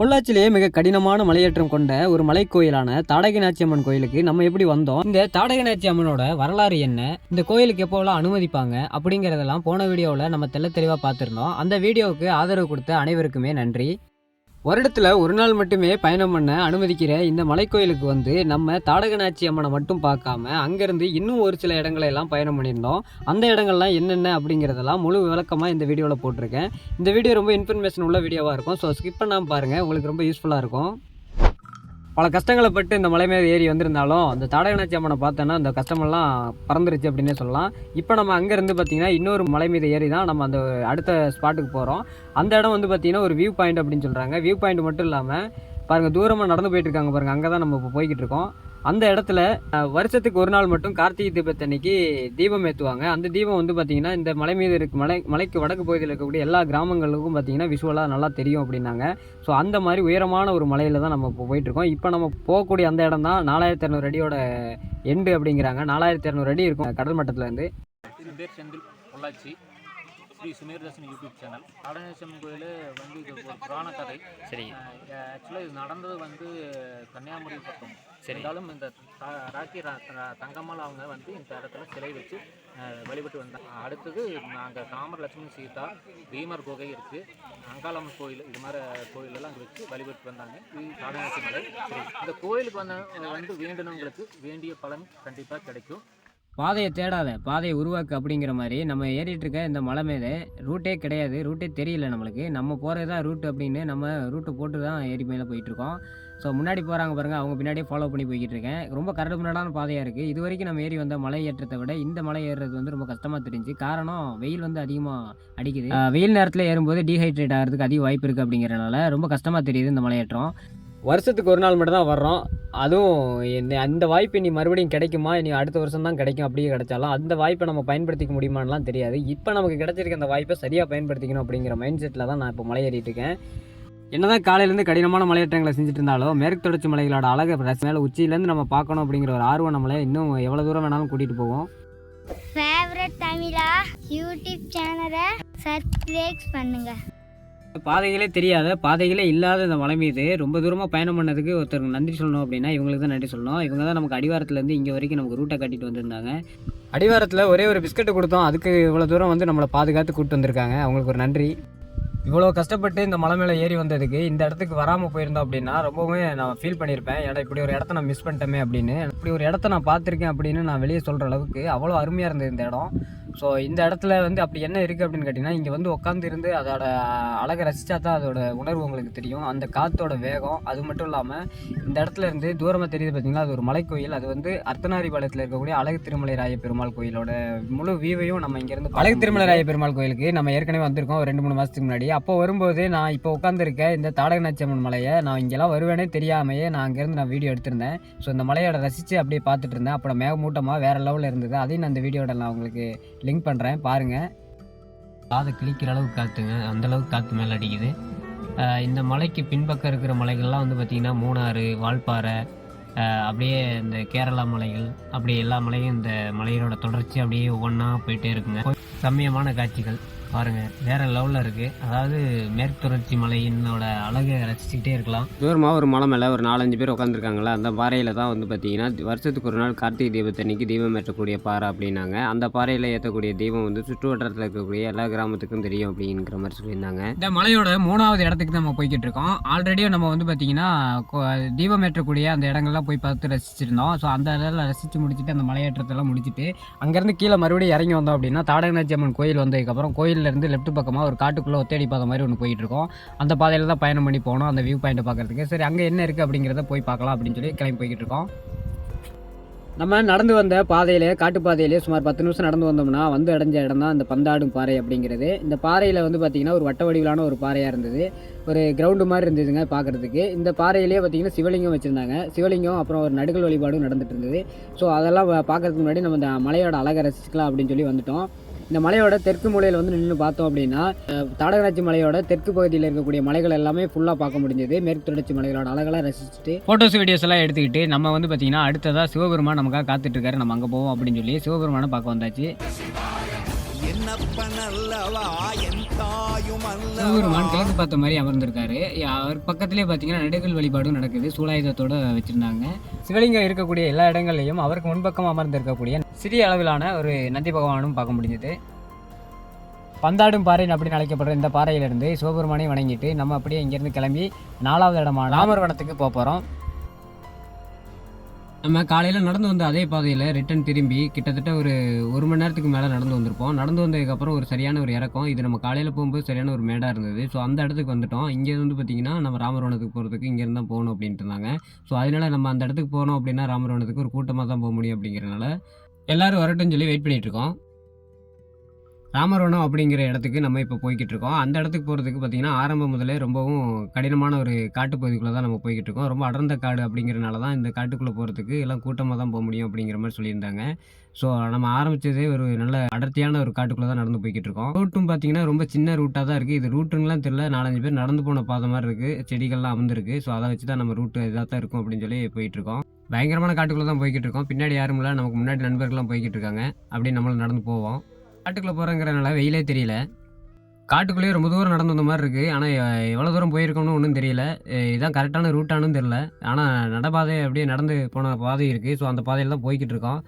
பொள்ளாச்சிலேயே மிக கடினமான மலையேற்றம் கொண்ட ஒரு மலைக்கோயிலான தாடகநாச்சி அம்மன் கோயிலுக்கு நம்ம எப்படி வந்தோம்? இந்த தாடகநாச்சி அம்மனோட வரலாறு என்ன? இந்த கோயிலுக்கு எப்போவெல்லாம் அனுமதிப்பாங்க? அப்படிங்கிறதெல்லாம் போன வீடியோவில் நம்ம தெள்ள தெளிவாக பார்த்துருந்தோம். அந்த வீடியோவுக்கு ஆதரவு கொடுத்த அனைவருக்குமே நன்றி. வருடத்தில் ஒரு நாள் மட்டுமே பயணம் பண்ண அனுமதிக்கிற இந்த மலைக்கோயிலுக்கு வந்து நம்ம தாடகநாச்சி அம்மனை மட்டும் பார்க்காம அங்கேருந்து இன்னும் ஒரு சில இடங்களை எல்லாம் பயணம் பண்ணியிருந்தோம். அந்த இடங்கள்லாம் என்னென்ன அப்படிங்கிறதெல்லாம் முழு விளக்கமாக இந்த வீடியோவில் போட்டிருக்கேன். இந்த வீடியோ ரொம்ப இன்ஃபர்மேஷன் உள்ள வீடியோவாக இருக்கும். ஸோ ஸ்கிப் பண்ணாமல் பாருங்கள் உங்களுக்கு ரொம்ப யூஸ்ஃபுல்லாக இருக்கும். பல கஷ்டங்களை பட்டு இந்த மலை மேலே ஏறி வந்திருந்தாலும் அந்த தாடகநாச்சி அம்மனை பார்த்தோன்னா அந்த கஷ்டமெல்லாம் பறந்துருச்சு அப்படின்னே சொல்லலாம். இப்போ நம்ம அங்கேருந்து பார்த்தீங்கன்னா இன்னொரு மலை மீது ஏறி தான் நம்ம அந்த அடுத்த ஸ்பாட்டுக்கு போகிறோம் அந்த இடம் வந்து பார்த்திங்கன்னா ஒரு வியூ பாயிண்ட் அப்படின்னு சொல்கிறாங்க வியூ பாயிண்ட் மட்டும் இல்லாமல் பாருங்கள் தூரமாக நடந்து போயிட்டுருக்காங்க பாருங்கள் அங்கே தான் நம்ம இப்போ போய்கிட்டு இருக்கோம். அந்த இடத்துல வருஷத்துக்கு ஒரு நாள் மட்டும் கார்த்திகை தீபத்தன்னைக்கு தீபம் ஏற்றுவாங்க அந்த தீபம் வந்து பார்த்திங்கன்னா இந்த மலை மீது இருக்கு மலை மலைக்கு வடக்கு பகுதியில் இருக்கக்கூடிய எல்லா கிராமங்களுக்கும் பார்த்திங்கன்னா விஷுவலாக நல்லா தெரியும் அப்படின்னாங்க. ஸோ அந்த மாதிரி உயரமான ஒரு மலையில் தான் நம்ம இப்போ போயிட்டுருக்கோம் இப்போ நம்ம போகக்கூடிய அந்த இடம் தான் நாலாயிரத்தி இரநூறு அடியோட எண்டு அப்படிங்கிறாங்க. நாலாயிரத்தி இரநூறு அடி இருக்கும் கடல் மட்டத்துலேருந்து என் பேர் Senthil Pollachi. Shri Sumer Darshan YouTube channel. ஆடநேசம்மன் கோயில் வந்து இது ஒரு புராண கதை. சரி. ஆக்சுவலாக இது நடந்தது வந்து கன்னியாகுமரி பக்கம். சரி. இருந்தாலும் இந்த ராக்கி தங்கம்மாள் அவங்க வந்து இந்த இடத்துல சிலை வச்சு வழிபட்டு வந்தாங்க அடுத்தது நாங்கள் தாமர லட்சுமி சீதா பீமர் குகை இருக்குது அங்காளம்மன் கோயில் இது மாதிரி கோயிலெல்லாம் அங்கே வச்சு வழிபட்டு வந்தாங்க. இது ஆடநேச மலை சரி. இந்த கோயிலுக்கு வந்த வந்து வேண்டினவங்களுக்கு வேண்டிய பலன் கண்டிப்பாக கிடைக்கும். பாதையை தேடாத பாதையை உருவாக்கு அப்படிங்கிற மாதிரி நம்ம ஏறிட்டு இருக்க இந்த மலை மேலே ரூட்டே கிடையாது. ரூட்டே தெரியல நம்மளுக்கு. நம்ம போகிறது தான் ரூட் அப்படின்னு நம்ம ரூட்டு போட்டு தான் ஏறி மேலே போயிட்டுருக்கோம் ஸோ முன்னாடி போகிறாங்க பாருங்கள் அவங்க பின்னாடியே ஃபாலோ பண்ணி போய்கிட்டு இருக்கேன். ரொம்ப கரடு முன்னாடான பாதையாக இருக்குது இது வரைக்கும் நம்ம ஏறி வந்த மலை ஏற்றத்தை விட இந்த மலை ஏறுறது வந்து ரொம்ப கஷ்டமாக தெரிஞ்சு காரணம் வெயில் வந்து அதிகமாக அடிக்குது. வெயில் நேரத்தில் ஏறும்போது டீஹைட்ரேட் ஆகிறதுக்கு அதிக வாய்ப்பு இருக்குது அப்படிங்கிறனால ரொம்ப கஷ்டமாக தெரியுது இந்த மலையேற்றம் வருஷத்துக்கு ஒரு நாள் மட்டும் தான் வர்றோம். அதுவும் என்ன அந்த வாய்ப்பு இனி மறுபடியும் கிடைக்குமா? இனி அடுத்த வருஷம் தான் கிடைக்கும் அப்படியே கிடைச்சாலும் அந்த வாய்ப்பை நம்ம பயன்படுத்திக்க முடியுமான்லாம் தெரியாது. இப்போ நமக்கு கிடைச்சிருக்க அந்த வாய்ப்பை சரியாக பயன்படுத்திக்கணும் அப்படிங்கிற மைண்ட் செட்டில் தான் நான் இப்போ மலையேறிட்டு இருக்கேன். என்னதான் காலையிலேருந்து கடினமான மலையேற்றங்களை செஞ்சுட்டு இருந்தாலும் மேற்கு தொடர்ச்சி மலைகளோட அழகை மேலே உச்சியிலேருந்து நம்ம பார்க்கணும் அப்படிங்கிற ஒரு ஆர்வம் நம்மளை இன்னும் எவ்வளோ தூரம் வேணாலும் கூட்டிகிட்டு போவோம் ஃபேவரட் தமிழா யூடியூப் சேனலை சப்ஸ்கிரைப் பண்ணுங்கள் பாதைகளே தெரியாத பாதைகளே இல்லாத இந்த மலை மீது ரொம்ப தூரமாக பயணம் பண்ணதுக்கு ஒருத்தருக்கு நன்றி சொல்லணும் அப்படின்னா இவங்களுக்கு தான் நன்றி சொல்லணும். இவங்க தான் நமக்கு அடிவாரத்துலேருந்து இங்கே வரைக்கும் நமக்கு ரூட்டை கட்டிட்டு வந்திருந்தாங்க. அடிவாரத்தில் ஒரே ஒரு பிஸ்கட்டு கொடுத்தோம். அதுக்கு இவ்வளோ தூரம் வந்து நம்மளை பாதுகாத்து கூப்பிட்டு வந்திருக்காங்க. அவங்களுக்கு ஒரு நன்றி. இவ்வளோ கஷ்டப்பட்டு இந்த மலை மேலே ஏறி வந்ததுக்கு இந்த இடத்துக்கு வராமல் போயிருந்தோம் அப்படின்னா ரொம்பவுமே நான் ஃபீல் பண்ணியிருப்பேன். ஏன்னா இப்படி ஒரு இடத்த நான் மிஸ் பண்ணிட்டோமே அப்படின்னு. இப்படி ஒரு இடத்த நான் பார்த்துருக்கேன் அப்படின்னு நான் வெளியே சொல்கிற அளவுக்கு அவ்வளோ அருமையாக இருந்தது இந்த இடம். ஸோ இந்த இடத்துல வந்து அப்படி என்ன இருக்குது அப்படின்னு கேட்டிங்கன்னா இங்கே வந்து உட்காந்து இருந்து அதோட அழகை ரசித்தா தான் அதோட உணர்வு உங்களுக்கு தெரியும். அந்த காற்றோட வேகம் அது மட்டும் இல்லாமல் இந்த இடத்துல இருந்து தூரமாக தெரியுது பார்த்தீங்களா அது ஒரு மலைக்கோயில். அது வந்து அர்த்தநாரிபாளையத்தில் இருக்கக்கூடிய அழகு திருமலை ராய பெருமாள் கோயிலோட முழு வியூவையும் நம்ம இங்கேருந்து அழகு திருமலை ராய பெருமாள் கோயிலுக்கு நம்ம ஏற்கனவே வந்திருக்கோம். ஒரு ரெண்டு மூணு மாதத்துக்கு முன்னாடி. அப்போ வரும்போது நான் இப்போ உட்காந்துருக்க இந்த தாடகநாச்சி அம்மன் மலையை நான் இங்கெல்லாம் வருவேனே தெரியாமையே நான் அங்கேருந்து நான் வீடியோ எடுத்திருந்தேன். ஸோ இந்த மலையோட ரசித்து அப்படியே பார்த்துட்டு இருந்தேன். அப்புறம் மேகமூட்டமாக வேறு லெவலில் இருந்தது. அதையும் நான் இந்த வீடியோட நான் உங்களுக்கு லிங்க் பண்ணுறேன் பாருங்கள் காதை கிழிக்கிற அளவுக்கு காற்றுங்க அந்தளவுக்கு காற்று மேலே அடிக்குது. இந்த மலைக்கு பின்பக்கம் இருக்கிற மலைகள்லாம் வந்து பார்த்திங்கன்னா மூணாறு வால்பாறை அப்படியே இந்த கேரளா மலைகள் அப்படி எல்லா மலையும் இந்த மலையோட தொடர்ச்சி அப்படியே ஒவ்வொன்றா போயிட்டே இருக்குங்க. ரம்மியமான காட்சிகள். பாருங்க வேற லெவலில் இருக்கு. அதாவது மேற்கு தொடர்ச்சி மலையினோட அழகை ரசிச்சுக்கிட்டே இருக்கலாம். தூரமாக ஒரு மலை மேலே ஒரு நாலஞ்சு பேர் உட்காந்துருக்காங்களா அந்த பாறையில் தான் வந்து பார்த்தீங்கன்னா வருஷத்துக்கு ஒரு நாள் கார்த்திகை தீபத்தன்னைக்கு தீபம் ஏற்றக்கூடிய பாறை அப்படின்னாங்க. அந்த பாறையில் ஏற்றக்கூடிய தீபம் வந்து சுற்று வட்டாரத்தில் இருக்கக்கூடிய எல்லா கிராமத்துக்கும் தெரியும் அப்படிங்கிற மாதிரி சொல்லியிருந்தாங்க. இந்த மலையோட மூணாவது இடத்துக்கு நம்ம போய்கிட்டு இருக்கோம். ஆல்ரெடியும் நம்ம வந்து பார்த்தீங்கன்னா தீபம் ஏற்றக்கூடிய அந்த இடங்கள்லாம் போய் பார்த்து ரசிச்சிருந்தோம். ஸோ அந்த இடத்துல ரசித்து முடிச்சுட்டு அந்த மலையேற்றத்தெல்லாம் முடிச்சுட்டு அங்கேருந்து கீழே மறுபடியும் இறங்கி வந்தோம் அப்படின்னா தாடகநாச்சி அம்மன் கோயில் வந்ததுக்கப்புறம் இருந்து லெஃப்ட் பக்கமாக ஒரு காட்டுக்குள்ளே ஒத்தேடி பாதை மாதிரி ஒன்று போயிட்டு இருக்கோம் அந்த பாதையில் தான் பயணம் பண்ணி போனோம். அந்த வியூ பாயிண்ட்டை பார்க்கறதுக்கு. சரி அங்கே என்ன இருக்குது அப்படிங்கிறத போய் பார்க்கலாம் அப்படின்னு சொல்லி கிளம்பி போய்கிட்டு இருக்கோம் நம்ம நடந்து வந்த பாதையிலே காட்டு பாதையிலே சுமார் பத்து நிமிஷம் நடந்து வந்தோம்னா வந்து அடைஞ்ச இடம் தான் இந்த பந்தாடும் பாறை அப்படிங்கிறது. இந்த பாறையில் வந்து பார்த்திங்கன்னா ஒரு வட்ட வடிவிலான ஒரு பாறையாக இருந்தது. ஒரு கிரவுண்டு மாதிரி இருந்ததுங்க பார்க்குறதுக்கு. இந்த பாறையிலே பார்த்திங்கன்னா சிவலிங்கம் வச்சுருந்தாங்க. சிவலிங்கம் அப்புறம் ஒரு நடுகள் வழிபாடும் நடந்துகிட்டு இருந்தது. ஸோ அதெல்லாம் பார்க்கறதுக்கு முன்னாடி நம்ம இந்த மலையோட அழகை ரசிக்கலாம் அப்படின்னு சொல்லி வந்துட்டோம். இந்த மலையோட தெற்கு மூலையில் வந்து நின்று பார்த்தோம் அப்படின்னா தாடகராட்சி மலையோட தெற்கு பகுதியில் இருக்கக்கூடிய மலைகள் எல்லாமே ஃபுல்லாக பார்க்க முடிஞ்சது. மேற்கு தொடர்ச்சி மலைகளோட அழகெல்லாம் ரசிச்சுட்டு. ஃபோட்டோஸ் வீடியோஸ் எல்லாம் எடுத்துக்கிட்டு நம்ம வந்து பார்த்தீங்கன்னா அடுத்ததாக சிவபெருமான் நமக்காக காத்துட்டு இருக்காரு நம்ம அங்கே போவோம் அப்படின்னு சொல்லி சிவபெருமானை பார்க்க வந்தாச்சு. என்னப்பனல்லவா என் தாயும் சிவபெருமான் கிழக்கு பார்த்த மாதிரி அமர்ந்திருக்காரு. அவர் பக்கத்திலே பார்த்தீங்கன்னா நடுகள் வழிபாடும் நடக்குது. சூலாயுதத்தோட வச்சிருந்தாங்க. சிவலிங்கம் இருக்கக்கூடிய எல்லா இடங்கள்லையும் அவருக்கு முன்பக்கம் அமர்ந்திருக்கக்கூடிய சிறிய அளவிலான ஒரு நந்தி பகவானும் பார்க்க முடிஞ்சது. பந்தாடும் பாறை அப்படின்னு அழைக்கப்படுற இந்த பாறையிலிருந்து சிவபெருமானை வணங்கிட்டு நம்ம அப்படியே இங்கேருந்து கிளம்பி நாலாவது இடமான ராமர்வனத்துக்கு போக போகிறோம் நம்ம காலையில் நடந்து வந்த அதே பாதையில் ரிட்டன் திரும்பி கிட்டத்தட்ட ஒரு ஒரு மணி நேரத்துக்கு மேலே நடந்து வந்திருப்போம். நடந்து வந்ததுக்கப்புறம் ஒரு சரியான ஒரு இறக்கம். இது நம்ம காலையில் போகும்போது சரியான ஒரு மேடாக இருந்தது. ஸோ அந்த இடத்துக்கு வந்துட்டோம். இங்கே வந்து பார்த்திங்கன்னா நம்ம ராமரவணத்துக்கு போகிறதுக்கு இங்கேருந்து தான் போகணும் அப்படின்ட்டு இருந்தாங்க. ஸோ அதனால நம்ம அந்த இடத்துக்கு போனோம் அப்படின்னா ராமரவணத்துக்கு ஒரு கூட்டமாக தான் போக முடியும் அப்படிங்கிறனால எல்லோரும் வரட்டும்னு சொல்லி வெயிட் பண்ணிகிட்ருக்கோம் ராமரோணம் அப்படிங்கிற இடத்துக்கு நம்ம இப்போ போய்கிட்டு இருக்கோம். அந்த இடத்துக்கு போகிறதுக்கு பார்த்திங்கன்னா ஆரம்பம் முதலே ரொம்பவும் கடினமான ஒரு காட்டுப்பகுதிக்குள்ளே தான் நம்ம போய்கிட்டு இருக்கோம். ரொம்ப அடர்ந்த காடு அப்படிங்கிறனால தான் இந்த காட்டுக்குள்ளே போகிறதுக்கு எல்லாம் கூட்டமாக தான் போக முடியும் அப்படிங்கிற மாதிரி சொல்லியிருந்தாங்க. ஸோ நம்ம ஆரம்பித்ததே ஒரு நல்ல அடர்த்தியான ஒரு காட்டுக்குள்ளே தான் நடந்து போய்கிட்டு இருக்கோம். ரூட்டும் பார்த்தீங்கன்னா ரொம்ப சின்ன ரூட்டாக தான் இருக்குது இது ரூட்டுங்களாம் தெரியல. நாலஞ்சு பேர் நடந்து போன பாதை மாதிரி இருக்குது செடிகள்லாம் அமர்ந்துருக்கு. ஸோ அதை வச்சு தான் நம்ம ரூட்டு இதாக தான் இருக்கும் அப்படின்னு சொல்லி போயிட்டுருக்கோம் பயங்கரமான காட்டுக்குள்ளே தான் போய்கிட்டு இருக்கோம். பின்னாடி யாரும் இல்லை. நமக்கு முன்னாடி நண்பர்கள்லாம் போய்கிட்டு இருக்காங்க. அப்படின்னு நம்மளும் நடந்து போவோம். காட்டுக்குள்ளே போகிறங்கிறனால வெயிலே தெரியல. காட்டுக்குள்ளேயே ரொம்ப தூரம் நடந்து வந்த மாதிரி இருக்குது ஆனால் எவ்வளோ தூரம் போயிருக்கோம்னு ஒன்றும் தெரியல. இதுதான் இதான் கரெக்டான ரூட்டானு தெரில ஆனால் நடப்பாதை அப்படியே நடந்து போன பாதை இருக்குது ஸோ அந்த பாதையில் தான் போய்கிட்டு இருக்கோம்.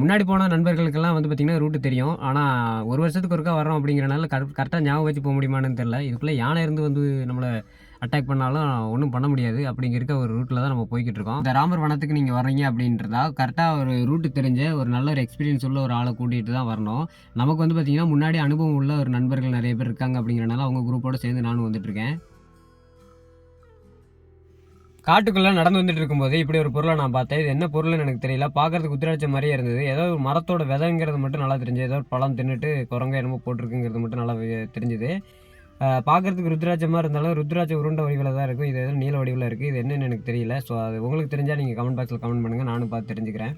முன்னாடி போன நண்பர்களுக்கெல்லாம் வந்து பார்த்திங்கன்னா ரூட்டு தெரியும். ஆனால் ஒரு வருஷத்துக்கு ஒருக்கா வரோம் அப்படிங்கிறனால கரெக்ட் கரெக்டாக ஞாபகம் வச்சு போக முடியுமான்னு தெரில இதுக்குள்ளே யானை இருந்து வந்து நம்மளை அட்டாக் பண்ணாலும் ஒன்றும் பண்ண முடியாது. அப்படிங்க இருக்க ஒரு ரூட்டில் தான் நம்ம போய்கிட்டு இருக்கோம். இந்த ராமர் வனத்துக்கு நீங்கள் வர்றீங்க அப்படின்றதா கரெக்டாக ஒரு ரூட்டு தெரிஞ்ச ஒரு நல்ல ஒரு எக்ஸ்பீரியன்ஸ் உள்ள ஒரு ஆளை கூட்டிகிட்டு தான் வரணும். நமக்கு வந்து பார்த்திங்கன்னா முன்னாடி அனுபவம் உள்ள ஒரு நண்பர்கள் நிறைய பேர் இருக்காங்க அப்படிங்கிறனால அவங்க குரூப்போடு சேர்ந்து நானும் வந்துட்டுருக்கேன் காட்டுக்குள்ளே நடந்து வந்துட்டு இருக்கும்போது இப்படி ஒரு பொருளை நான் பார்த்தேன். இது என்ன பொருள்னு எனக்கு தெரியல. பார்க்கறதுக்கு உத்திராட்சம் மாதிரியே இருந்தது. ஏதோ ஒரு மரத்தோட விதைங்கிறது மட்டும் நல்லா தெரிஞ்சது. ஏதோ ஒரு பழம் தின்னுட்டு குரங்க என்னமோ போட்டிருக்குங்கிறது மட்டும் நல்லா தெரிஞ்சுது. பார்க்குறதுக்கு பார்க்கறதுக்கு ருத்ராட்சமாக இருந்தாலும் ருத்ராட்ச உருண்டை வடிவில் தான் இருக்கும் இது எதுவும் நீல வடிவில் இருக்குது இது என்னென்னு எனக்கு தெரியல. ஸோ அது உங்களுக்கு தெரிஞ்சால் நீங்கள் கமெண்ட் பாக்ஸில் கமெண்ட் பண்ணுங்கள் நானும் பார்த்து தெரிஞ்சுக்கிறேன்.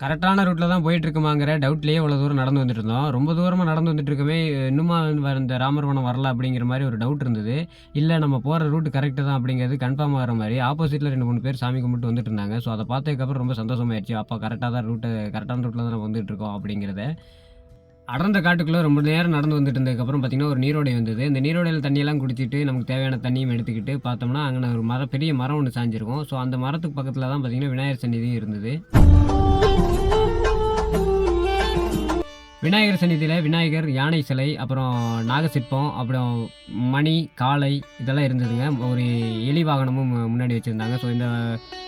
கரெக்டான ரூட்டில் தான் போயிட்டு இருக்குமாங்கிற டவுட்லேயே இவ்வளோ தூரம் நடந்து வந்துட்டு இருந்தோம் ரொம்ப தூரமாக நடந்து வந்துட்டு இருக்கவே இன்னுமா இந்த ராமர்வனம் வரல அப்படிங்கிற மாதிரி ஒரு டவுட் இருந்தது. இல்லை நம்ம போகிற ரூட் கரெக்டு தான் அப்படிங்கிறது கன்ஃபார்ம் ஆகிற மாதிரி. ஆப்போசிட்டில் ரெண்டு மூணு பேர் சாமி கும்பிட்டு வந்துட்டு இருந்தாங்க ஸோ அதை பார்த்ததுக்கப்புறம் ரொம்ப சந்தோஷமாயிடுச்சு அப்போ கரெக்டாக தான் ரூட்டு கரெக்டான ரூட்டில் தான் நம்ம வந்துட்டு இருக்கோம் அப்படிங்கிறத. அடர்ந்த காட்டுக்குள்ளே ரொம்ப நேரம் நடந்து வந்துட்டு இருந்ததுக்கப்புறம் பார்த்திங்கன்னா ஒரு நீரோடை வந்தது. இந்த நீரோடையில் தண்ணியெல்லாம் குடிச்சிட்டு நமக்கு தேவையான தண்ணியும் எடுத்துக்கிட்டு பார்த்தோம்னா அங்கே ஒரு மரம் பெரிய மரம் ஒன்று சாஞ்சிருக்கும். ஸோ அந்த மரத்துக்கு பக்கத்தில் தான் பார்த்திங்கன்னா விநாயகர் சந்நிதியும் இருந்தது. விநாயகர் சந்நிதியில் விநாயகர் யானை சிலை அப்புறம் நாகசிற்பம் அப்புறம் மணி காளை இதெல்லாம் இருந்ததுங்க. ஒரு எலி வாகனமும் முன்னாடி வச்சுருந்தாங்க. ஸோ இந்த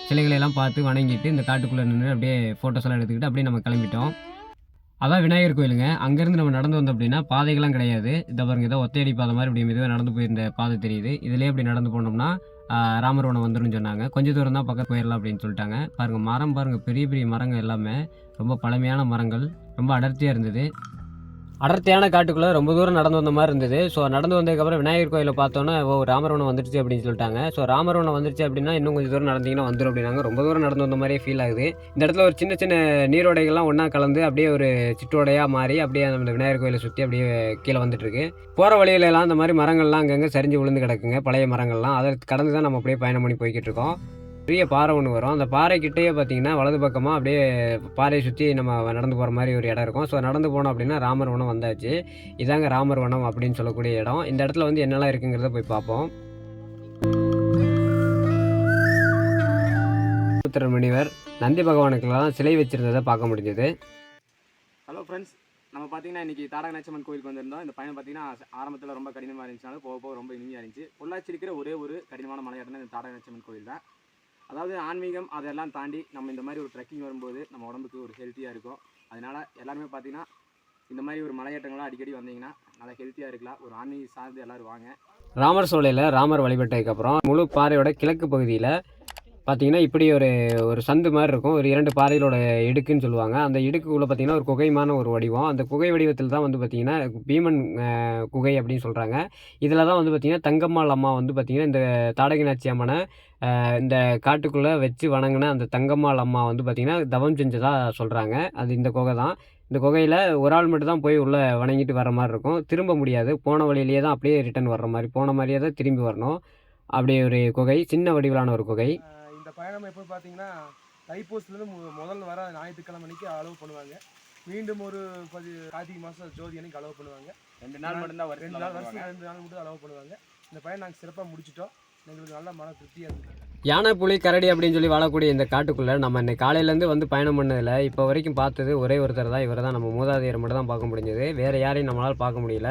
சிலைகளையெல்லாம் பார்த்து வணங்கிட்டு இந்த காட்டுக்குள்ளே நின்று அப்படியே ஃபோட்டோஸ் எல்லாம் எடுத்துக்கிட்டு அப்படியே நம்ம கிளம்பிட்டோம். அதான் விநாயகர் கோயிலுங்க. அங்கேருந்து நம்ம நடந்து வந்தோம் அப்படின்னா பாதைகள்லாம் கிடையாது. இதை பாருங்க ஏதோ ஒத்தையடி பாதை மாதிரி இப்படி மெதுவாக நடந்து போயிருந்த பாதை தெரியுது. இதுலேயே இப்படி நடந்து போனோம்னா ராமரோணம் வந்துடும் வந்துருன்னு சொன்னாங்க. கொஞ்சம் தூரம் தான் பக்கம் போயிடலாம் அப்படின்னு சொல்லிட்டாங்க. பாருங்கள் மரம் பாருங்கள் பெரிய பெரிய மரங்கள் எல்லாமே. ரொம்ப பழமையான மரங்கள். ரொம்ப அடர்த்தியாக இருந்தது. அடர்த்தியான காட்டுக்குள்ளே ரொம்ப தூரம் நடந்து வந்த மாதிரி இருந்தது. ஸோ நடந்து வந்ததுக்கப்புறம் விநாயகர் கோயிலை பார்த்தோன்னே ஓ ராமரவணம் வந்துருச்சு அப்படின்னு சொல்லிட்டாங்க. ஸோ ராமரவணம் வந்துருச்சு அப்படின்னா இன்னும் கொஞ்சம் தூரம் நடந்தீங்கன்னா வந்துடும் அப்படின்னாங்க. ரொம்ப தூரம் நடந்து வந்த மாதிரியே ஃபீல் ஆகுது. இந்த இடத்துல ஒரு சின்ன சின்ன நீரோடைகள்லாம் ஒன்றா கலந்து அப்படியே ஒரு சிற்றோடையாக மாறி அப்படியே நம்ம விநாயகர் கோயிலை சுற்றி அப்படியே கீழே வந்துட்டுருக்கு. போகிற வழியிலலாம் அந்த மாதிரி மரங்கள்லாம் அங்கங்கே சரிஞ்சு விழுந்து கிடக்குங்க. பழைய மரங்கள்லாம். அதை கடந்து தான் நம்ம அப்படியே பயணம் பண்ணி போய்கிட்டு இருக்கோம். பெரிய பாறை ஒன்று வரும். அந்த பாறைக்கிட்டேயே பார்த்தீங்கன்னா வலது பக்கமாக அப்படியே பாறையை சுற்றி நம்ம நடந்து போகிற மாதிரி ஒரு இடம் இருக்கும். ஸோ நடந்து போனோம் அப்படின்னா ராமர் வனம் வந்தாச்சு. இதாங்க ராமர் வனம் அப்படின்னு சொல்லக்கூடிய இடம். இந்த இடத்துல வந்து என்னெல்லாம் இருக்குங்கிறத போய் பார்ப்போம். உத்தர முனிவர் நந்தி பகவானுக்கெல்லாம் சிலை வச்சுருந்ததை பார்க்க முடிஞ்சது. ஹலோ ஃப்ரெண்ட்ஸ் நம்ம பார்த்தீங்கன்னா இன்றைக்கி தாடக கோயிலுக்கு வந்திருந்தோம். இந்த பயணம் பார்த்தீங்கன்னா ஆரம்பத்தில் ரொம்ப கடினமாக இருந்துச்சுனாலும் போக போக ரொம்ப இனிமையாக இருந்துச்சு. பொள்ளாச்சி இருக்கிற ஒரே ஒரு கடினமான மலையாட்டம் இந்த தாடக நாச்சம்மன் கோயில் தான். அதாவது ஆன்மீகம் அதெல்லாம் தாண்டி நம்ம இந்த மாதிரி ஒரு ட்ரெக்கிங் வரும்போது நம்ம உடம்புக்கு ஒரு ஹெல்த்தியாக இருக்கும். அதனால் எல்லாருமே பார்த்தீங்கன்னா இந்த மாதிரி ஒரு மலையேற்றங்கள்லாம் அடிக்கடி வந்தீங்கன்னா நல்லா ஹெல்த்தியாக இருக்கலாம். ஒரு ஆன்மீக சார்ந்து எல்லோரும் வாங்க. ராமர் சோலையில் ராமர் வழிபட்டதுக்கப்புறம் முழு பாறையோட கிழக்கு பகுதியில் பார்த்தீங்கன்னா இப்படி ஒரு ஒரு சந்து மாதிரி இருக்கும். ஒரு இரண்டு பாறைகளோட இடுக்குன்னு சொல்லுவாங்க. அந்த இடுக்குக்குள்ளே பார்த்தீங்கன்னா ஒரு குகைமான ஒரு வடிவம். அந்த குகை வடிவத்தில் தான் வந்து பார்த்திங்கன்னா பீமன் குகை அப்படின்னு சொல்கிறாங்க இதில் தான் வந்து பார்த்திங்கன்னா தங்கம்மாள் அம்மா வந்து பார்த்திங்கன்னா இந்த தாடகினாச்சி அம்மனை இந்த காட்டுக்குள்ளே வச்சு வணங்கின அந்த தங்கம்மாள் அம்மா வந்து பார்த்திங்கன்னா தவம் செஞ்சதாக சொல்கிறாங்க அது இந்த குகை தான். இந்த குகையில் ஒரு ஆள் மட்டும் தான் போய் உள்ளே வணங்கிட்டு வர மாதிரி இருக்கும். திரும்ப முடியாது. போன வழியிலேயே தான் அப்படியே ரிட்டர்ன் வர்ற மாதிரி போன மாதிரியே தான் திரும்பி வரணும். அப்படியே ஒரு குகை சின்ன வடிவிலான ஒரு குகை. பயணம் எப்போ பார்த்தீங்கன்னா தைப்பூசத்துலேருந்து மு முதல் வர ஞாயிற்றுக்கிழமை அன்னைக்கு அலோவ் பண்ணுவாங்க. மீண்டும் ஒரு பதி கார்த்திகை மாதம் ஜோதி அன்னைக்கு அலோவ் பண்ணுவாங்க. ரெண்டு நாள் மட்டும்தான் ரெண்டு நாள் வருஷம் ரெண்டு நாள் மட்டும் அலோவ் பண்ணுவாங்க. இந்த பையன் நாங்கள் சிறப்பாக முடிச்சிட்டோம். எங்களுக்கு நல்ல மன திருப்தியாக இருக்குது யானை புலி கரடி அப்படின்னு சொல்லி வாழக்கூடிய இந்த காட்டுக்குள்ளே நம்ம இன்னைக்கு காலையிலேருந்து வந்து பயணம் பண்ணதில் இப்போ வரைக்கும் பார்த்தது ஒரே ஒருத்தர் தான். இவர் தான் நம்ம மூதாதையரை மட்டும் தான் பார்க்க முடிஞ்சது. வேறு யாரையும் நம்மளால் பார்க்க முடியல.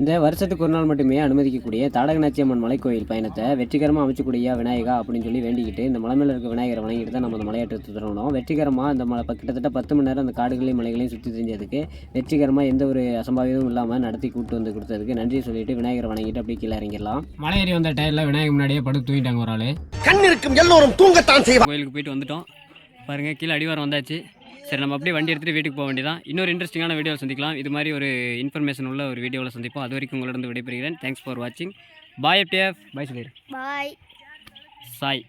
இந்த வருஷத்துக்கு ஒரு நாள் மட்டுமே அனுமதிக்கக்கூடிய தாடகநாச்சி அம்மன் மலைக்கோயில் பயணத்தை வெற்றிகரமாக அமைச்சக்கூடிய விநாயகா அப்படின்னு சொல்லி வேண்டிக்கிட்டு இந்த மலை மேலே இருக்க விநாயகரை வணங்கிட்டு தான் நம்ம அந்த மலையாட்டத்தை தொடங்கணும் வெற்றிகரமாக அந்த மலை கிட்டத்தட்ட பத்து மணி நேரம் அந்த காடுகளையும் மலைகளையும் சுற்றி தெரிஞ்சதுக்கு வெற்றிகரமாக எந்த ஒரு அசம்பாவிதமும் இல்லாமல் நடத்தி கூப்பிட்டு வந்து கொடுத்ததுக்கு நன்றி சொல்லிட்டு விநாயகரை வணங்கிட்டு அப்படியே கீழே இறங்கிடலாம். மலை ஏறி வந்த டயரில் விநாயகர் முன்னாடியே படுத்து தூங்கிட்டாங்க ஒரு ஆள். கண் இருக்கும் எல்லோரும் தூங்கத்தான் செய்வார் கோயிலுக்கு போயிட்டு வந்துட்டோம். பாருங்கள் கீழே அடிவாரம் வந்தாச்சு. சரி நம்ம அப்படியே வண்டி எடுத்துகிட்டு வீட்டுக்கு போக வேண்டியதான் இன்னொரு இன்ட்ரெஸ்டிங்கான வீடியோவில் சந்திக்கலாம். இது மாதிரி ஒரு இன்ஃபர்மேஷன் உள்ள ஒரு வீடியோவில் சந்திப்போம். அது வரைக்கும் உங்களிடம் விடைபெறுகிறேன். தேங்க்ஸ் ஃபார் வாட்சிங் பாய் எப்டிஎஃப் பாய் சொல்லிடு பாய் சாய்